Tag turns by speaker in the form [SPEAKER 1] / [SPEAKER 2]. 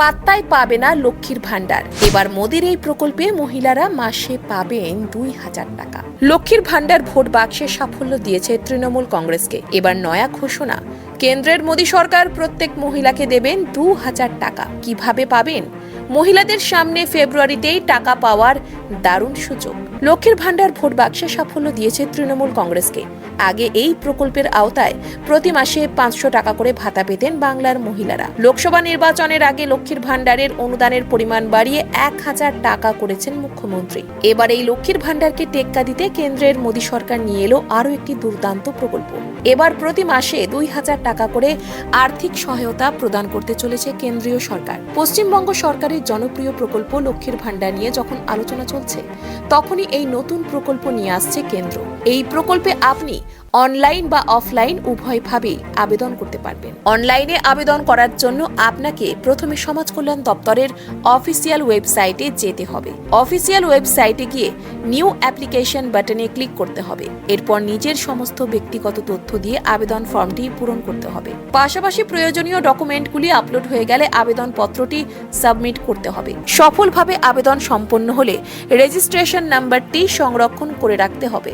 [SPEAKER 1] পাত্তায় পাবে না লক্ষ্মীর ভাণ্ডার। এবার মোদির এই প্রকল্পে মহিলারা মাসে পাবেন দুই হাজার টাকা। লক্ষ্মীর ভাণ্ডার ভোট বাক্সে সাফল্য দিয়েছে তৃণমূল কংগ্রেসকে। এবার নয়া ঘোষণা কেন্দ্রের মোদী সরকার প্রত্যেক মহিলাকে দেবেন দু হাজার টাকা। কীভাবে পাবেন? মহিলাদের সামনে ফেব্রুয়ারিতেই টাকা পাওয়ার দারুণ সুযোগ। লক্ষ্মীর ভাণ্ডার ভোট বাক্সে সাফল্য দিয়েছে তৃণমূল কংগ্রেসকে। আগে এই প্রকল্পের আওতায় প্রতি মাসে পাঁচশো টাকা করে ভাতা পেতেন বাংলার মহিলারা। লোকসভা নির্বাচনের আগে লক্ষ্মীর ভাণ্ডারের অনুদানের পরিমাণ বাড়িয়ে এক হাজার টাকা করেছেন মুখ্যমন্ত্রী। এবার এই লক্ষ্মীর ভাণ্ডারকে টেক্কা দিতে কেন্দ্রের মোদী সরকার নিয়ে এলো আরও একটি দুর্দান্ত প্রকল্প। এবার প্রতি মাসে দুই হাজার টাকা করে আর্থিক সহায়তা প্রদান করতে চলেছে কেন্দ্রীয় সরকার। পশ্চিমবঙ্গ সরকারের জনপ্রিয় প্রকল্প লক্ষ্মীর ভাণ্ডার নিয়ে যখন আলোচনা চলছে, তখনই এই নতুন প্রকল্প নিয়ে আসছে কেন্দ্র। এই প্রকল্পে আপনি অনলাইন বা অফলাইন উভয়ভাবেই আবেদন করতে পারবেন। অনলাইনে আবেদন করার জন্য আপনাকে প্রথমে সমাজ কল্যাণ দপ্তরের অফিসিয়াল ওয়েবসাইটে যেতে হবে। অফিসিয়াল ওয়েবসাইটে গিয়ে নিউ অ্যাপ্লিকেশন বাটনে ক্লিক করতে হবে। এরপর নিজের সমস্ত ব্যক্তিগত তথ্য দিয়ে আবেদন ফর্মটি পূরণ করতে হবে। পাশাপাশি প্রয়োজনীয় ডকুমেন্টগুলি আপলোড হয়ে গেলে আবেদনপত্রটি সাবমিট করতে হবে। সফলভাবে আবেদন সম্পন্ন হলে রেজিস্ট্রেশন নাম্বারটি সংরক্ষণ করে রাখতে হবে।